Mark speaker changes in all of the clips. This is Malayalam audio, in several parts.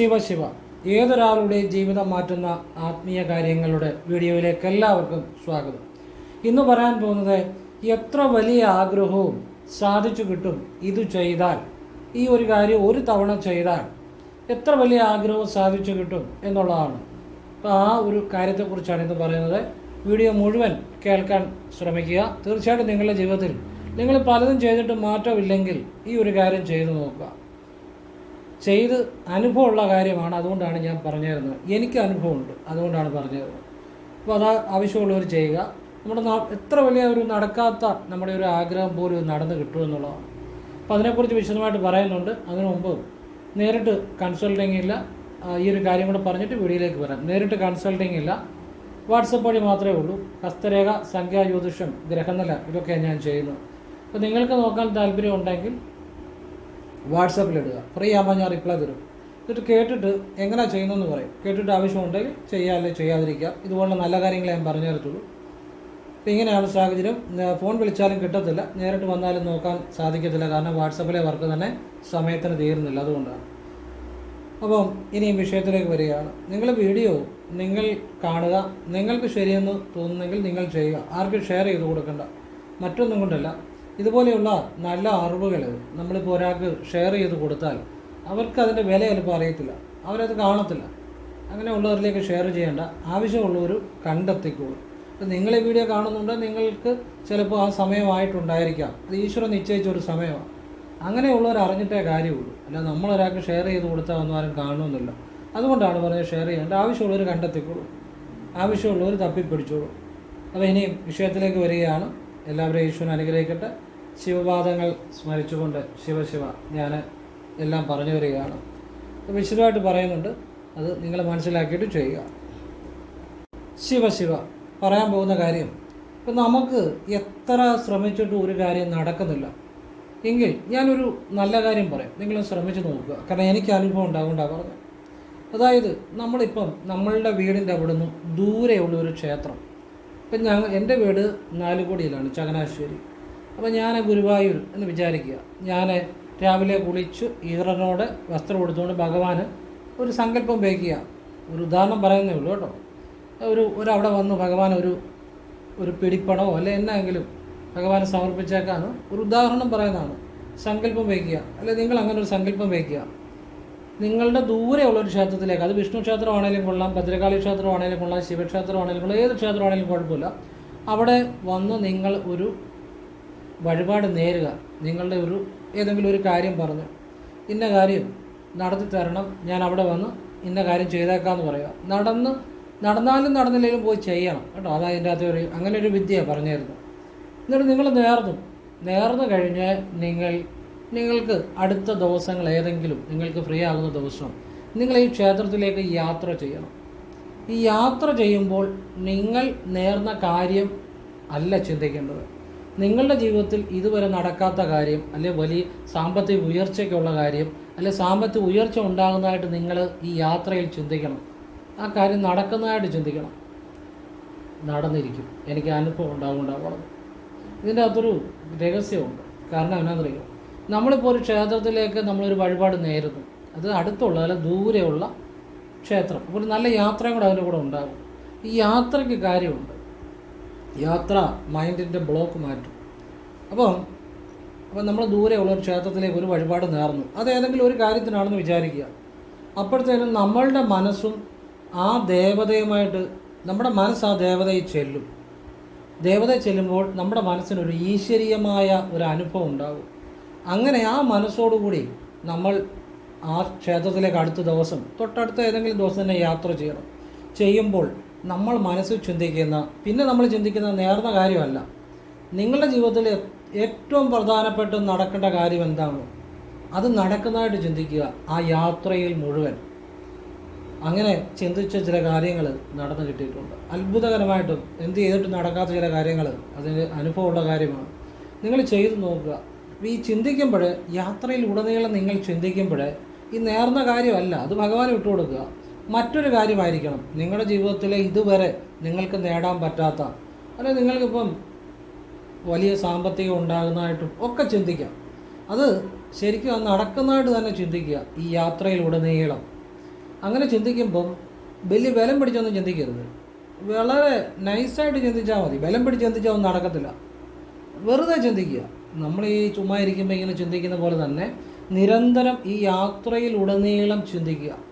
Speaker 1: ശിവ ശിവ. ഏതൊരാളുടെയും ജീവിതം മാറ്റുന്ന ആത്മീയ കാര്യങ്ങളുടെ വീഡിയോയിലേക്ക് എല്ലാവർക്കും സ്വാഗതം. ഇന്ന് പറയാൻ പോകുന്നത് എത്ര വലിയ ആഗ്രഹവും സാധിച്ചു കിട്ടും ഇത് ചെയ്താൽ ഈ ഒരു കാര്യം ഒരു തവണ ചെയ്താൽ എത്ര വലിയ ആഗ്രഹവും സാധിച്ചു കിട്ടും എന്നുള്ളതാണ്. അപ്പോൾ ആ ഒരു കാര്യത്തെക്കുറിച്ചാണ് ഇന്ന് പറയുന്നത്. വീഡിയോ മുഴുവൻ കേൾക്കാൻ ശ്രമിക്കുക. തീർച്ചയായിട്ടും നിങ്ങളുടെ ജീവിതത്തിൽ നിങ്ങൾ പലതും ചെയ്തിട്ട് മാറ്റമില്ലെങ്കിൽ ഈ ഒരു കാര്യം ചെയ്തു നോക്കുക. ചെയ്ത് അനുഭവമുള്ള കാര്യമാണ് അതുകൊണ്ടാണ് ഞാൻ പറഞ്ഞു തരുന്നത് എനിക്ക് അനുഭവമുണ്ട്. അതുകൊണ്ടാണ് പറഞ്ഞു തരുന്നത് അപ്പോൾ അത് ആവശ്യമുള്ളവർ ചെയ്യുക. നമ്മുടെ എത്ര വലിയ ഒരു നടക്കാത്ത നമ്മുടെ ഒരു ആഗ്രഹം പോലും നടന്ന് കിട്ടുമെന്നുള്ളതാണ് അപ്പോൾ അതിനെക്കുറിച്ച് വിശദമായിട്ട് പറയുന്നുണ്ട്. അതിനു മുമ്പ് നേരിട്ട് കൺസൾട്ടിംഗ് ഇല്ല. ഈ ഒരു കാര്യം കൂടെ പറഞ്ഞിട്ട് വീഡിയോയിലേക്ക് വരാം. നേരിട്ട് കൺസൾട്ടിംഗ് ഇല്ല. വാട്സപ്പ് വഴി മാത്രമേ ഉള്ളൂ. ഹസ്തരേഖ സംഖ്യാ ജ്യോതിഷം ഗ്രഹനില ഇതൊക്കെയാണ് ഞാൻ ചെയ്യുന്നത് അപ്പോൾ നിങ്ങൾക്ക് നോക്കാൻ താല്പര്യം ഉണ്ടെങ്കിൽ വാട്സാപ്പിൽ ഇടുക. ഫ്രീ ആകുമ്പോൾ ഞാൻ റിപ്ലൈ തരും. എന്നിട്ട് കേട്ടിട്ട് എങ്ങനെ ചെയ്യുന്നതെന്ന് പറയും. കേട്ടിട്ട് ആവശ്യമുണ്ടെങ്കിൽ ചെയ്യാം അല്ലെങ്കിൽ ചെയ്യാതിരിക്കുക ഇതുപോലുള്ള നല്ല കാര്യങ്ങൾ ഞാൻ പറഞ്ഞു തരത്തുള്ളൂ. അപ്പോൾ ഇങ്ങനെയാണ് സാഹചര്യം. ഫോൺ വിളിച്ചാലും കിട്ടത്തില്ല. നേരിട്ട് വന്നാലും നോക്കാൻ സാധിക്കത്തില്ല. കാരണം വാട്സപ്പിലെ വർക്ക് തന്നെ സമയത്തിന് തീരുന്നില്ല. അതുകൊണ്ടാണ്. അപ്പം ഇനി ഈ വിഷയത്തിലേക്ക് വരികയാണ്. നിങ്ങൾ വീഡിയോ നിങ്ങൾ കാണുക. നിങ്ങൾക്ക് ശരിയെന്ന് തോന്നുന്നെങ്കിൽ നിങ്ങൾ ചെയ്യുക. ആർക്കും ഷെയർ ചെയ്ത് കൊടുക്കണ്ട. മറ്റൊന്നും കൊണ്ടല്ല. ഇതുപോലെയുള്ള നല്ല അറിവുകൾ നമ്മളിപ്പോൾ ഒരാൾക്ക് ഷെയർ ചെയ്ത് കൊടുത്താൽ അവർക്ക് അതിന്റെ വില ചിലപ്പോൾ അറിയത്തില്ല. അവരത് കാണത്തില്ല. അങ്ങനെ ഉള്ളവരിലേക്ക് ഷെയർ ചെയ്യേണ്ട ആവശ്യമുള്ളവർ കണ്ടെത്തിക്കോളൂ ഇപ്പം നിങ്ങൾ ഈ വീഡിയോ കാണുന്നുണ്ട് നിങ്ങൾക്ക് ചിലപ്പോൾ ആ സമയമായിട്ടുണ്ടായിരിക്കാം. അത് ഈശ്വരൻ നിശ്ചയിച്ച ഒരു സമയമാണ്. അങ്ങനെയുള്ളവർ അറിഞ്ഞിട്ടേ കാര്യമുള്ളൂ. അല്ല നമ്മളൊരാൾക്ക് ഷെയർ ചെയ്ത് കൊടുത്താൽ ഒന്നും ആരും കാണുമെന്നില്ല അതുകൊണ്ടാണ് പറഞ്ഞത് ഷെയർ ചെയ്യേണ്ട ആവശ്യമുള്ളവർ കണ്ടെത്തിക്കോളൂ. ആവശ്യമുള്ളവർ തപ്പിപ്പിടിച്ചോളൂ. അപ്പോൾ ഇനിയും വിഷയത്തിലേക്ക് വരികയാണ്. എല്ലാവരെയും ഈശ്വരൻ അനുഗ്രഹിക്കട്ടെ. ശിവപാദങ്ങൾ സ്മരിച്ചുകൊണ്ട് ശിവശിവ ഞാൻ എല്ലാം പറഞ്ഞു വരികയാണ്. വിശദമായിട്ട് പറയുന്നുണ്ട് അത് നിങ്ങൾ മനസ്സിലാക്കിയിട്ട് ചെയ്യുക. ശിവ ശിവ പറയാൻ പോകുന്ന കാര്യം ഇപ്പം നമുക്ക് എത്ര ശ്രമിച്ചിട്ട് ഒരു കാര്യം നടക്കുന്നില്ല. എങ്കിൽ ഞാനൊരു നല്ല കാര്യം പറയാം നിങ്ങൾ ശ്രമിച്ചു നോക്കുക. കാരണം എനിക്ക് അനുഭവം ഉണ്ടാകൊണ്ടാണ് പറഞ്ഞത്. അതായത് നമ്മളിപ്പം നമ്മളുടെ വീടിന്റെ അവിടെ നിന്നും ദൂരെയുള്ള ഒരു ക്ഷേത്രം. ഇപ്പം ഞങ്ങൾ എന്റെ വീട് നാലുകോടിയിലാണ് ചങ്ങനാശ്ശേരി. അപ്പോൾ ഞാൻ ഗുരുവായൂർ എന്ന് വിചാരിക്കുക. ഞാൻ രാവിലെ കുളിച്ചു ഈറനോട് വസ്ത്രം കൊടുത്തുകൊണ്ട് ഭഗവാന് ഒരു സങ്കല്പം വയ്ക്കുക ഒരു ഉദാഹരണം പറയുന്നേ ഉള്ളൂ കേട്ടോ. ഒരു ഒരവിടെ വന്നു ഭഗവാൻ ഒരു ഒരു പിടിപ്പണമോ അല്ലെ എന്നെങ്കിലും ഭഗവാനെ സമർപ്പിച്ചേക്കാണ് ഒരു ഉദാഹരണം പറയുന്നതാണ്. സങ്കല്പം വയ്ക്കുക അല്ലെ നിങ്ങൾ അങ്ങനെ ഒരു സങ്കല്പം വയ്ക്കുക നിങ്ങളുടെ ദൂരെയുള്ള ഒരു ക്ഷേത്രത്തിലേക്ക് അത് വിഷ്ണു ക്ഷേത്രമാണെങ്കിലും കൊള്ളാം ഭദ്രകാളി ക്ഷേത്രമാണെങ്കിലും കൊള്ളാം ശിവക്ഷേത്രമാണെങ്കിലും കൊള്ളാം ഏത് ക്ഷേത്രമാണെങ്കിലും കുഴപ്പമില്ല. അവിടെ വന്ന് നിങ്ങൾ ഒരു വഴിപാട് നേരുക. നിങ്ങളുടെ ഒരു ഏതെങ്കിലും ഒരു കാര്യം പറഞ്ഞു ഇന്ന കാര്യം നടത്തി തരണം ഞാൻ അവിടെ വന്ന് ഇന്ന കാര്യം ചെയ്തേക്കാമെന്ന് പറയുക. നടന്ന് നടന്നാലും നടന്നില്ലെങ്കിലും പോയി ചെയ്യണം കേട്ടോ. അതാ അതിന്റെ അകത്ത് ഒരു അങ്ങനെ ഒരു വിദ്യ പറഞ്ഞു തരുന്നത് എന്നിട്ട് നിങ്ങൾ നേർന്നു. നേർന്നു കഴിഞ്ഞ് നിങ്ങൾ നിങ്ങൾക്ക് അടുത്ത ദിവസങ്ങൾ ഏതെങ്കിലും നിങ്ങൾക്ക് ഫ്രീ ആകുന്ന ദിവസം നിങ്ങൾ ഈ ക്ഷേത്രത്തിലേക്ക് യാത്ര ചെയ്യണം. ഈ യാത്ര ചെയ്യുമ്പോൾ നിങ്ങൾ നേർന്ന കാര്യം അല്ല ചിന്തിക്കേണ്ടത്. നിങ്ങളുടെ ജീവിതത്തിൽ ഇതുവരെ നടക്കാത്ത കാര്യം അല്ലെ വലിയ സാമ്പത്തിക ഉയർച്ചയ്ക്കുള്ള കാര്യം അല്ലെ സാമ്പത്തിക ഉയർച്ച ഉണ്ടാകുന്നതായിട്ട് നിങ്ങൾ ഈ യാത്രയിൽ ചിന്തിക്കണം. ആ കാര്യം നടക്കുന്നതായിട്ട് ചിന്തിക്കണം. നടന്നിരിക്കും. എനിക്ക് അനുഭവം ഉണ്ടാകുന്നുണ്ടാവണം ഇതിന്റെ അകത്തൊരു രഹസ്യമുണ്ട്. കാരണം എന്നാണെന്നറിയോ? നമ്മളിപ്പോൾ ഒരു ക്ഷേത്രത്തിലേക്ക് നമ്മളൊരു വഴിപാട് നേരുന്നു. അത് അടുത്തുള്ള അല്ല ദൂരെയുള്ള ക്ഷേത്രം. ഒരു നല്ല യാത്രയും കൂടെ അതിന്റെ കൂടെ ഉണ്ടാകും. ഈ യാത്രയ്ക്ക് കാര്യമുണ്ട്. യാത്ര മൈൻഡിന്റെ ബ്ലോക്ക് മാറ്റും. അപ്പം അപ്പം നമ്മൾ ദൂരെയുള്ള ഒരു ക്ഷേത്രത്തിലേക്ക് ഒരു വഴിപാട് നേർന്നു. അത് ഏതെങ്കിലും ഒരു കാര്യത്തിനാണെന്ന് വിചാരിക്കുക. അപ്പോഴത്തേനും നമ്മളുടെ മനസ്സും ആ ദേവതയുമായിട്ട് നമ്മുടെ മനസ്സ് ആ ദേവതയെ ചെല്ലും. ദേവതയെ ചെല്ലുമ്പോൾ നമ്മുടെ മനസ്സിനൊരു ഈശ്വരീയമായ ഒരു അനുഭവം ഉണ്ടാകും. അങ്ങനെ ആ മനസ്സോടുകൂടി നമ്മൾ ആ ക്ഷേത്രത്തിലേക്ക് അടുത്ത ദിവസം തൊട്ടടുത്ത ഏതെങ്കിലും ദിവസം തന്നെ യാത്ര ചെയ്യണം. ചെയ്യുമ്പോൾ നമ്മൾ മനസ്സിൽ ചിന്തിക്കുന്ന പിന്നെ നമ്മൾ ചിന്തിക്കുന്ന നേർന്ന കാര്യമല്ല. നിങ്ങളുടെ ജീവിതത്തിൽ ഏറ്റവും പ്രധാനപ്പെട്ട നടക്കേണ്ട കാര്യം എന്താണോ? അത് നടക്കുന്നതായിട്ട് ചിന്തിക്കുക ആ യാത്രയിൽ മുഴുവൻ. അങ്ങനെ ചിന്തിച്ച ചില കാര്യങ്ങൾ നടന്നു കിട്ടിയിട്ടുണ്ട്. അത്ഭുതകരമായിട്ടും എന്ത് ചെയ്തിട്ട് നടക്കാത്ത ചില കാര്യങ്ങൾ അതിന് അനുഭവമുള്ള കാര്യമാണ്. നിങ്ങൾ ചെയ്തു നോക്കുക. ഈ ചിന്തിക്കുമ്പോൾ യാത്രയിൽ ഉടനീളം നിങ്ങൾ ചിന്തിക്കുമ്പോൾ ഈ നേർന്ന കാര്യമല്ല അത് ഭഗവാൻ വിട്ടുകൊടുക്കുക. മറ്റൊരു കാര്യമായിരിക്കണം. നിങ്ങളുടെ ജീവിതത്തിലെ ഇതുവരെ നിങ്ങൾക്ക് നേടാൻ പറ്റാത്ത അല്ലെങ്കിൽ നിങ്ങൾക്കിപ്പം വലിയ സാമ്പത്തികം ഉണ്ടാകുന്നതായിട്ടും ഒക്കെ ചിന്തിക്കാം. അത് ശരിക്കും അത് നടക്കുന്നതായിട്ട് തന്നെ ചിന്തിക്കുക ഈ യാത്രയിലുടനീളം. അങ്ങനെ ചിന്തിക്കുമ്പം വലിയ ബലം പിടിച്ചൊന്നും ചിന്തിക്കരുത്. വളരെ നൈസായിട്ട് ചിന്തിച്ചാൽ മതി. ബലം പിടിച്ച് ചിന്തിച്ചാൽ ഒന്നും നടക്കത്തില്ല. വെറുതെ ചിന്തിക്കുക. നമ്മൾ ഈ ചുമ്മാ ഇരിക്കുമ്പോൾ ഇങ്ങനെ ചിന്തിക്കുന്ന പോലെ തന്നെ നിരന്തരം ഈ യാത്രയിൽ ഉടനീളം ചിന്തിക്കുക.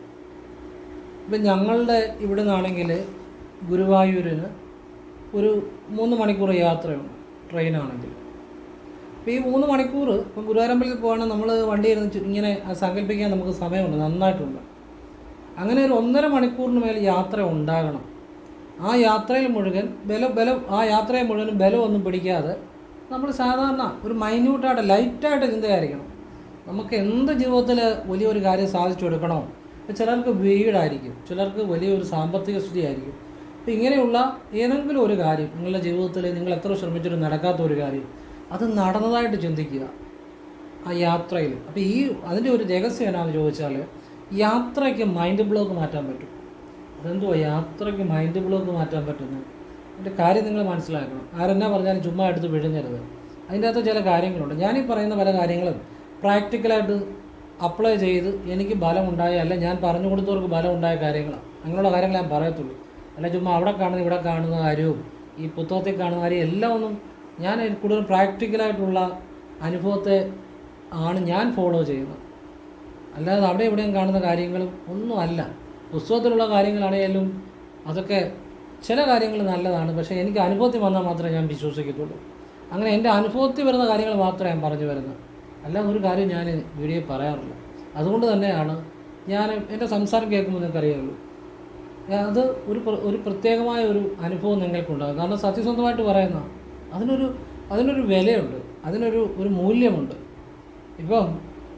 Speaker 1: ഇപ്പം ഞങ്ങളുടെ ഇവിടെ നിന്നാണെങ്കിൽ ഗുരുവായൂരിന് ഒരു മൂന്ന് മണിക്കൂർ യാത്രയുണ്ട് ട്രെയിനാണെങ്കിൽ അപ്പോൾ ഈ മൂന്ന് മണിക്കൂർ ഇപ്പം ഗുരുവായൂരമ്പലത്തിൽ പോകണമെങ്കിൽ നമ്മൾ വണ്ടി ഇരുന്ന് ഇങ്ങനെ സങ്കല്പിക്കാൻ നമുക്ക് സമയമുണ്ട് നന്നായിട്ടുണ്ട്. അങ്ങനെ ഒരു ഒന്നര മണിക്കൂറിന് മേൽ യാത്ര ഉണ്ടാകണം. ആ യാത്രയിൽ മുഴുവൻ ബല ബലം ആ യാത്രയിൽ മുഴുവനും ബലമൊന്നും പിടിക്കാതെ നമ്മൾ സാധാരണ ഒരു മൈന്യൂട്ടായിട്ട് ലൈറ്റായിട്ട് ചിന്തയായിരിക്കണം നമുക്ക് എന്ത് ജീവിതത്തിൽ വലിയൊരു കാര്യം സാധിച്ചു ചിലർക്ക് വീടായിരിക്കും ചിലർക്ക് വലിയൊരു സാമ്പത്തിക സ്ഥിതി ആയിരിക്കും അപ്പം ഇങ്ങനെയുള്ള ഏതെങ്കിലും ഒരു കാര്യം നിങ്ങളുടെ ജീവിതത്തിൽ നിങ്ങൾ എത്ര ശ്രമിച്ചിട്ടും നടക്കാത്ത ഒരു കാര്യം അത് നടന്നതായിട്ട് ചിന്തിക്കുക. ആ യാത്രയിൽ. അപ്പോൾ ഈ അതിന്റെ ഒരു രഹസ്യം എന്നാന്ന് ചോദിച്ചാൽ യാത്രയ്ക്ക് മൈൻഡ് ബ്ലോക്ക് മാറ്റാൻ പറ്റും. അതെന്തുവാ? യാത്രയ്ക്ക് മൈൻഡ് ബ്ലോക്ക് മാറ്റാൻ പറ്റുന്നു അതിന്റെ കാര്യം നിങ്ങൾ മനസ്സിലാക്കണം. ആരെന്നാ പറഞ്ഞാലും ചുമ്മാ എടുത്ത് വിഴുങ്ങരുത്. അതിന്റെ അകത്ത് ചില കാര്യങ്ങളുണ്ട്. ഞാനീ പറയുന്ന പല കാര്യങ്ങളും പ്രാക്ടിക്കലായിട്ട് അപ്ലൈ ചെയ്ത് എനിക്ക് ബലം ഉണ്ടായ അല്ല ഞാൻ പറഞ്ഞു കൊടുത്തവർക്ക് ബലം ഉണ്ടായ കാര്യങ്ങളാണ് അങ്ങനെയുള്ള കാര്യങ്ങൾ ഞാൻ പറയത്തുള്ളൂ. അല്ല ചുമ്മാ അവിടെ കാണുന്ന ഇവിടെ കാണുന്ന കാര്യവും ഈ പുസ്തകത്തിൽ കാണുന്ന കാര്യം എല്ലാം ഒന്നും ഞാൻ കൂടുതൽ പ്രാക്ടിക്കലായിട്ടുള്ള അനുഭവത്തെ ആണ് ഞാൻ ഫോളോ ചെയ്യുന്നത്. അല്ലാതെ അവിടെ എവിടെയും കാണുന്ന കാര്യങ്ങളും ഒന്നും അല്ല. പുസ്തകത്തിലുള്ള കാര്യങ്ങളാണെങ്കിലും അതൊക്കെ ചില കാര്യങ്ങൾ നല്ലതാണ്. പക്ഷേ എനിക്ക് അനുഭവത്തിൽ വന്നാൽ മാത്രമേ ഞാൻ വിശ്വസിക്കത്തുള്ളൂ. അങ്ങനെ എന്റെ അനുഭവത്തിൽ വരുന്ന കാര്യങ്ങൾ മാത്രമേ ഞാൻ പറഞ്ഞു വരുന്നത്. അല്ലാതെ ഒരു കാര്യം ഞാൻ വീഡിയോ പറയാറില്ല. അതുകൊണ്ട് തന്നെയാണ് ഞാൻ എന്റെ സംസാരം കേൾക്കുമ്പോൾ നിങ്ങൾക്കറിയാമല്ലോ അത് ഒരു ഒരു പ്രത്യേകമായ ഒരു അനുഭവം നിങ്ങൾക്കുണ്ടാകും. കാരണം സത്യസന്ധമായിട്ട് പറയുന്ന അതിനൊരു അതിനൊരു വിലയുണ്ട്. അതിനൊരു ഒരു മൂല്യമുണ്ട്. ഇപ്പം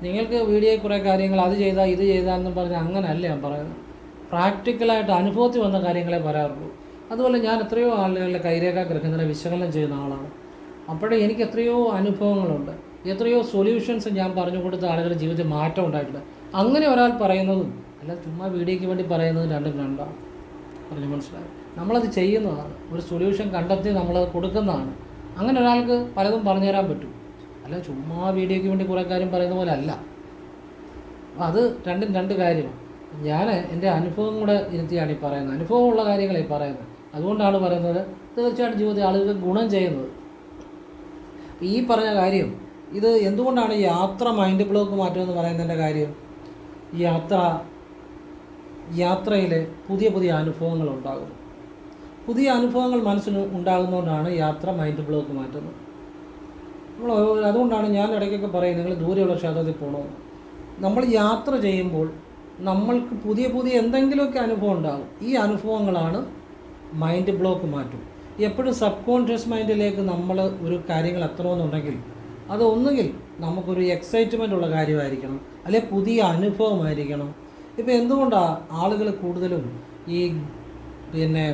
Speaker 1: നിങ്ങൾക്ക് വീഡിയോയിൽ കുറേ കാര്യങ്ങൾ അത് ചെയ്താൽ ഇത് ചെയ്താൽ എന്നും പറഞ്ഞ് അങ്ങനെയല്ല ഞാൻ പറയുന്നത്. പ്രാക്ടിക്കലായിട്ട് അനുഭവത്തിൽ വന്ന കാര്യങ്ങളെ പറയാറുള്ളൂ. അതുപോലെ ഞാൻ എത്രയോ ആളുകളുടെ കൈരേഖ ഗ്രഹങ്ങളെ വിശകലനം ചെയ്യുന്ന ആളാണ്. അപ്പോഴേ എനിക്ക് എത്രയോ അനുഭവങ്ങളുണ്ട്. എത്രയോ സൊല്യൂഷൻസ് ഞാൻ പറഞ്ഞു കൊടുത്ത ആളുകളുടെ ജീവിതത്തിൽ മാറ്റം ഉണ്ടായിട്ടുണ്ട്. അങ്ങനെ ഒരാൾ പറയുന്നതും അല്ല ചുമ്മാ വീഡിയോയ്ക്ക് വേണ്ടി പറയുന്നതും രണ്ടും രണ്ടാണ് പറഞ്ഞു മനസ്സിലായി. നമ്മളത് ചെയ്യുന്നതാണ്. ഒരു സൊല്യൂഷൻ കണ്ടെത്തി നമ്മളത് കൊടുക്കുന്നതാണ്. അങ്ങനെ ഒരാൾക്ക് പലതും പറഞ്ഞു തരാൻ പറ്റും. അല്ല ചുമ്മാ വീഡിയോയ്ക്ക് വേണ്ടി കുറേ കാര്യം പറയുന്ന പോലെ അല്ല. അത് രണ്ടും രണ്ട് കാര്യമാണ്. ഞാൻ എന്റെ അനുഭവം കൂടെ ഇരുത്തിയാണ് ഈ പറയുന്നത്. അനുഭവമുള്ള കാര്യങ്ങളെ പറയുന്നത്. അതുകൊണ്ടാണ് പറയുന്നത് തീർച്ചയായിട്ടും ജീവിതത്തിൽ ആളുകൾക്ക് ഗുണം ചെയ്യുന്നത്. ഈ പറഞ്ഞ കാര്യം ഇത് എന്തുകൊണ്ടാണ് യാത്ര മൈൻഡ് ബ്ലോക്ക് മാറ്റുമെന്ന് പറയുന്നതിന്റെ കാര്യം? യാത്ര യാത്രയിൽ പുതിയ പുതിയ അനുഭവങ്ങൾ ഉണ്ടാകുന്നു. പുതിയ അനുഭവങ്ങൾ മനസ്സിന് ഉണ്ടാകുന്നതുകൊണ്ടാണ് യാത്ര മൈൻഡ് ബ്ലോക്ക് മാറ്റുന്നത്. നമ്മൾ അതുകൊണ്ടാണ് ഞാൻ ഇടയ്ക്കൊക്കെ പറയുന്നത് നിങ്ങൾ ദൂരെയുള്ള ക്ഷേത്രത്തിൽ പോകണമെന്ന് നമ്മൾ യാത്ര ചെയ്യുമ്പോൾ നമ്മൾക്ക് പുതിയ പുതിയ എന്തെങ്കിലുമൊക്കെ അനുഭവം ഉണ്ടാകും. ഈ അനുഭവങ്ങളാണ് മൈൻഡ് ബ്ലോക്ക് മാറ്റും. എപ്പോഴും സബ് കോൺഷ്യസ് മൈൻഡിലേക്ക് നമ്മൾ ഒരു കാര്യങ്ങൾ എത്തണമെന്നുണ്ടെങ്കിൽ അത് ഒന്നുകിൽ നമുക്കൊരു എക്സൈറ്റ്മെന്റ് ഉള്ള കാര്യമായിരിക്കണം അല്ലെങ്കിൽ പുതിയ അനുഭവമായിരിക്കണം. ഇപ്പോൾ എന്തുകൊണ്ടാണ് ആളുകൾ കൂടുതലും ഈ പിന്നെ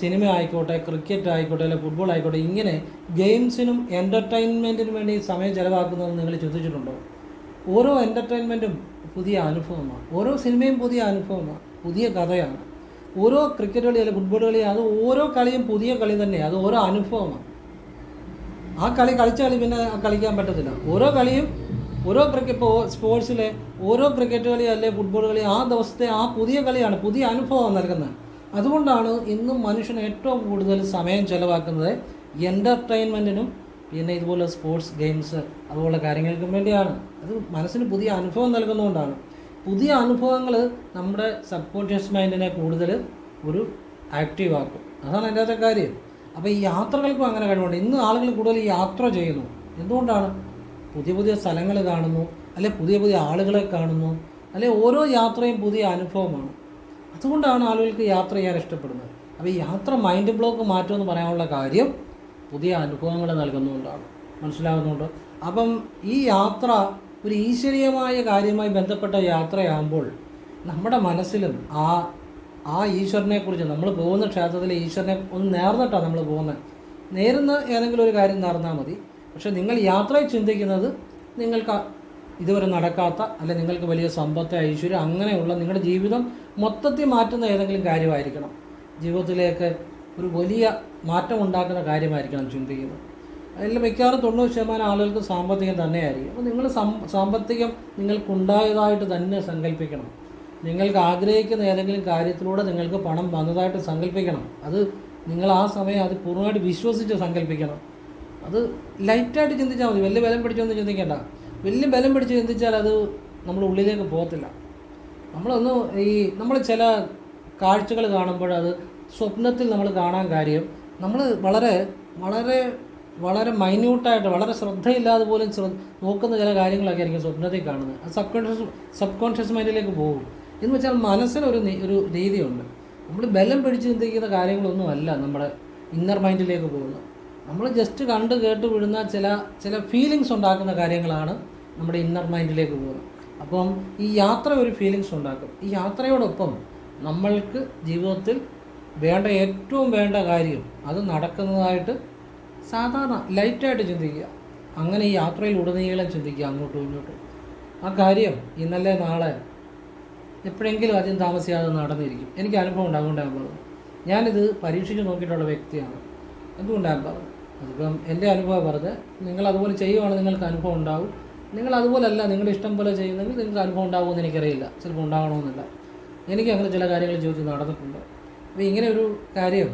Speaker 1: സിനിമ ആയിക്കോട്ടെ ക്രിക്കറ്റ് ആയിക്കോട്ടെ അല്ലെ ഫുട്ബോൾ ആയിക്കോട്ടെ ഇങ്ങനെ ഗെയിംസിനും എന്റർടൈൻമെന്റിനും വേണ്ടി സമയം ചിലവാക്കുന്നത് നിങ്ങൾ ചിന്തിച്ചിട്ടുണ്ടോ ഓരോ എന്റർടൈൻമെന്റും പുതിയ അനുഭവമാണ്. ഓരോ സിനിമയും പുതിയ അനുഭവമാണ്. പുതിയ കഥയാണ്. ഓരോ ക്രിക്കറ്റ് കളി അല്ലെങ്കിൽ ഫുട്ബോൾ കളി അത് ഓരോ കളിയും പുതിയ കളി തന്നെയാണ് അത് ഓരോ അനുഭവമാണ്. ആ കളി കളിച്ച കളി പിന്നെ കളിക്കാൻ പറ്റത്തില്ല. ഓരോ കളിയും ഓരോ ക്രിക്കറ്റ് ഇപ്പോൾ സ്പോർട്സിലെ ഓരോ ക്രിക്കറ്റ് കളി അല്ലെ ഫുട്ബോൾ കളി ആ ദിവസത്തെ ആ പുതിയ കളിയാണ് പുതിയ അനുഭവം നൽകുന്നത്. അതുകൊണ്ടാണ് ഇന്നും മനുഷ്യൻ ഏറ്റവും കൂടുതൽ സമയം ചിലവാക്കുന്നത് എന്റർടൈൻമെന്റിനും പിന്നെ ഇതുപോലെ സ്പോർട്സ് ഗെയിംസ് അതുപോലുള്ള കാര്യങ്ങൾക്കും വേണ്ടിയാണ്. അത് മനസ്സിന് പുതിയ അനുഭവം നൽകുന്നതുകൊണ്ടാണ്. പുതിയ അനുഭവങ്ങൾ നമ്മുടെ സബ് കോൺഷ്യസ് മൈൻഡിനെ കൂടുതൽ ഒരു ആക്റ്റീവ് ആക്കും. അതാണ് അതിന്റെ കാര്യം. അപ്പോൾ ഈ യാത്രകൾക്കും അങ്ങനെ കഴിവുണ്ട്. ഇന്ന് ആളുകൾ കൂടുതൽ യാത്ര ചെയ്യുന്നു. എന്തുകൊണ്ടാണ്? പുതിയ പുതിയ സ്ഥലങ്ങൾ കാണുന്നു അല്ലെ പുതിയ പുതിയ ആളുകളെ കാണുന്നു അല്ലെ ഓരോ യാത്രയും പുതിയ അനുഭവമാണ്. അതുകൊണ്ടാണ് ആളുകൾക്ക് യാത്ര ചെയ്യാൻ ഇഷ്ടപ്പെടുന്നത്. അപ്പോൾ ഈ യാത്ര മൈൻഡ് ബ്ലോക്ക് മാറ്റുമെന്ന് പറയാനുള്ള കാര്യം പുതിയ അനുഭവങ്ങൾ നൽകുന്നതുകൊണ്ടാണ്. മനസ്സിലാകുന്നുണ്ട് അപ്പം ഈ യാത്ര ഒരു ഈശ്വരീയമായ കാര്യമായി ബന്ധപ്പെട്ട യാത്രയാകുമ്പോൾ നമ്മുടെ മനസ്സിലും ആ ആ ഈശ്വരനെ കുറിച്ച് നമ്മൾ പോകുന്ന ക്ഷേത്രത്തിലെ ഈശ്വരനെ ഒന്ന് നേർന്നിട്ടാണ് നമ്മൾ പോകുന്നത് നേരുന്ന ഏതെങ്കിലും ഒരു കാര്യം നേർന്നാൽ മതി. പക്ഷെ നിങ്ങൾ യാത്രയിൽ ചിന്തിക്കുന്നത് നിങ്ങൾക്ക് ഇതുവരെ നടക്കാത്ത അല്ലെ നിങ്ങൾക്ക് വലിയ സമ്പത്ത് ഐശ്വര്യം അങ്ങനെയുള്ള നിങ്ങളുടെ ജീവിതം മൊത്തത്തിൽ മാറ്റുന്ന ഏതെങ്കിലും കാര്യമായിരിക്കണം. ജീവിതത്തിലേക്ക് ഒരു വലിയ മാറ്റം ഉണ്ടാക്കുന്ന കാര്യമായിരിക്കണം ചിന്തിക്കുന്നത്. അതിൽ മിക്കവാറും തൊണ്ണൂറ് ശതമാനം ആളുകൾക്ക് സാമ്പത്തികം തന്നെയായിരിക്കും. അപ്പോൾ നിങ്ങൾ സാമ്പത്തികം നിങ്ങൾക്കുണ്ടായതായിട്ട് തന്നെ സങ്കല്പിക്കണം. നിങ്ങൾക്ക് ആഗ്രഹിക്കുന്ന ഏതെങ്കിലും കാര്യത്തിലൂടെ നിങ്ങൾക്ക് പണം വന്നതായിട്ട് സങ്കല്പിക്കണം. അത് നിങ്ങൾ ആ സമയം അത് പൂർണമായിട്ട് വിശ്വസിച്ച് സങ്കല്പിക്കണം. അത് ലൈറ്റായിട്ട് ചിന്തിച്ചാൽ മതി. വലിയ ബലം പിടിച്ചൊന്നും ചിന്തിക്കേണ്ട. വലിയ ബലം പിടിച്ച് ചിന്തിച്ചാൽ അത് നമ്മൾ ഉള്ളിലേക്ക് പോകത്തില്ല. നമ്മളൊന്ന് ഈ നമ്മൾ ചില കാഴ്ചകൾ കാണുമ്പോൾ അത് സ്വപ്നത്തിൽ നമ്മൾ കാണാൻ കാര്യം നമ്മൾ വളരെ വളരെ വളരെ മൈന്യൂട്ടായിട്ട് വളരെ ശ്രദ്ധയില്ലാതെ പോലും നോക്കുന്ന ചില കാര്യങ്ങളൊക്കെ ആയിരിക്കും സ്വപ്നത്തിൽ കാണുന്നത്. അത് സബ് കോൺഷ്യസ് സബ് കോൺഷ്യസ് മൈൻഡിലേക്ക് പോകും. എന്ന് വെച്ചാൽ മനസ്സിനൊരു ഒരു രീതിയുണ്ട് നമ്മൾ ബലം പിടിച്ച് ചിന്തിക്കുന്ന കാര്യങ്ങളൊന്നുമല്ല നമ്മുടെ ഇന്നർ മൈൻഡിലേക്ക് പോകുന്നത്. നമ്മൾ ജസ്റ്റ് കണ്ട് കേട്ട് വിടുന്ന ചില ചില ഫീലിങ്സ് ഉണ്ടാക്കുന്ന കാര്യങ്ങളാണ് നമ്മുടെ ഇന്നർ മൈൻഡിലേക്ക് പോകുന്നത്. അപ്പം ഈ യാത്ര ഒരു ഫീലിങ്സ് ഉണ്ടാക്കും. ഈ യാത്രയോടൊപ്പം നമ്മൾക്ക് ജീവിതത്തിൽ വേണ്ട ഏറ്റവും വേണ്ട കാര്യം അത് നടക്കുന്നതായിട്ട് സാധാരണ ലൈറ്റായിട്ട് ചിന്തിക്കുക. അങ്ങനെ ഈ യാത്രയിൽ ഉടനീളം ചിന്തിക്കുക അങ്ങോട്ടും ഇങ്ങോട്ടും. ആ കാര്യം ഇന്നലെ നാളെ എപ്പോഴെങ്കിലും അധികം താമസിയാതെ നടന്നിരിക്കും. എനിക്ക് അനുഭവം ഞാൻ പറഞ്ഞത് ഞാനിത് പരീക്ഷിച്ച് നോക്കിയിട്ടുള്ള വ്യക്തിയാണ്. എന്തുകൊണ്ടാണ് പറഞ്ഞത് അതിപ്പം എന്റെ അനുഭവം പറഞ്ഞ് നിങ്ങൾ അതുപോലെ ചെയ്യുവാണെങ്കിൽ നിങ്ങൾക്ക് അനുഭവം ഉണ്ടാവും. നിങ്ങൾ അതുപോലല്ല നിങ്ങളുടെ ഇഷ്ടം പോലെ ചെയ്യുന്നെങ്കിൽ നിങ്ങൾക്ക് അനുഭവം ഉണ്ടാവുമെന്ന് എനിക്കറിയില്ല. ചിലപ്പോൾ ഉണ്ടാകണമെന്നില്ല. എനിക്ക് അങ്ങനെ ചില കാര്യങ്ങൾ ജീവിതത്തിൽ നടന്നിട്ടുണ്ട്. അപ്പോൾ ഇങ്ങനെ ഒരു കാര്യം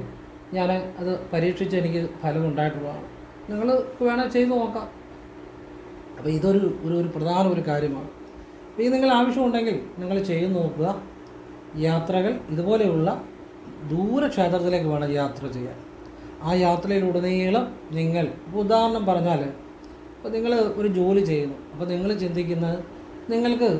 Speaker 1: ഞാൻ അത് പരീക്ഷിച്ച് എനിക്ക് ഫലം ഉണ്ടായിട്ടുള്ളതാണ് നിങ്ങൾ വേണേൽ ചെയ്ത് നോക്കാം. അപ്പോൾ ഇതൊരു ഒരു പ്രധാന ഒരു കാര്യമാണ്. ഇത് നിങ്ങൾ ആവശ്യമുണ്ടെങ്കിൽ നിങ്ങൾ ചെയ്തു നോക്കുക. യാത്രകൾ ഇതുപോലെയുള്ള ദൂരക്ഷേത്രത്തിലേക്ക് വേണം യാത്ര ചെയ്യാൻ. ആ യാത്രയിലുടനീളം നിങ്ങൾ ഉദാഹരണം പറഞ്ഞാൽ ഇപ്പോൾ നിങ്ങൾ ഒരു ജോലി ചെയ്യുന്നു. അപ്പോൾ നിങ്ങൾ ചിന്തിക്കുന്നത് നിങ്ങൾക്ക്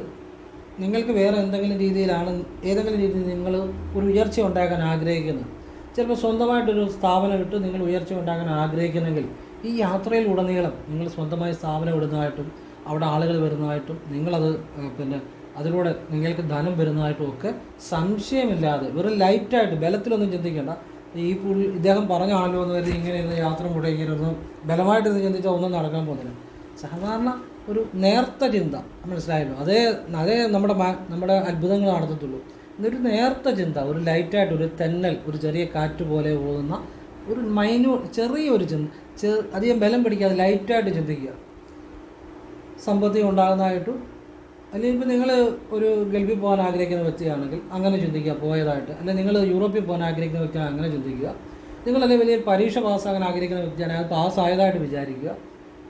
Speaker 1: നിങ്ങൾക്ക് വേറെ എന്തെങ്കിലും രീതിയിലാണ് ഏതെങ്കിലും രീതിയിൽ നിങ്ങൾ ഒരു ഉയർച്ച ഉണ്ടാക്കാൻ ആഗ്രഹിക്കുന്നത് ചിലപ്പോൾ സ്വന്തമായിട്ടൊരു സ്ഥാപനം ഇട്ട് നിങ്ങൾ ഉയർച്ച ഉണ്ടാക്കാൻ ആഗ്രഹിക്കുന്നെങ്കിൽ ഈ യാത്രയിലുടനീളം നിങ്ങൾ സ്വന്തമായി സ്ഥാപനം ഇടുന്നതായിട്ടും അവിടെ ആളുകൾ വരുന്നതായിട്ടും നിങ്ങളത് പിന്നെ അതിലൂടെ നിങ്ങൾക്ക് ധനം വരുന്നതായിട്ടും ഒക്കെ സംശയമില്ലാതെ വെറും ലൈറ്റായിട്ട് ബലത്തിലൊന്നും ചിന്തിക്കേണ്ട. ഈ പുള്ളി ഇദ്ദേഹം പറഞ്ഞാണല്ലോ എന്ന് കരുതി ഇങ്ങനെ ഇരുന്ന് യാത്ര മുടങ്ങിയിരുന്നു ബലമായിട്ട് ഇരുന്ന് ചിന്തിച്ചാൽ ഒന്നും നടക്കാൻ പോകുന്നില്ല. സാധാരണ ഒരു നേർത്ത ചിന്ത മനസ്സിലായല്ലോ. അതേ അതേ നമ്മുടെ നമ്മുടെ അത്ഭുതങ്ങൾ നടത്തത്തുള്ളൂ. ഇതൊരു നേർത്ത ചിന്ത ഒരു ലൈറ്റായിട്ട് ഒരു തെന്നൽ ഒരു ചെറിയ കാറ്റ് പോലെ പോകുന്ന ഒരു മൈന്യൂ ചെറിയൊരു ചിന്ത ചെ അധികം ബലം പിടിക്കാതെ ലൈറ്റായിട്ട് ചിന്തിക്കുക. സമ്പത്തി ഉണ്ടാകുന്നതായിട്ടും അല്ലെങ്കിൽ ഇപ്പോൾ നിങ്ങൾ ഒരു ഗൾഫിൽ പോകാൻ ആഗ്രഹിക്കുന്ന വ്യക്തിയാണെങ്കിൽ അങ്ങനെ ചിന്തിക്കുക പോയതായിട്ട്. അല്ലെങ്കിൽ നിങ്ങൾ യൂറോപ്പിൽ പോകാൻ ആഗ്രഹിക്കുന്ന വ്യക്തിയാണ് അങ്ങനെ ചിന്തിക്കുക. നിങ്ങളല്ലേ വലിയ പരീക്ഷ പാസ്സാകാൻ ആഗ്രഹിക്കുന്ന വ്യക്തിയാണ് അത് പാസ്സായതായിട്ട് വിചാരിക്കുക.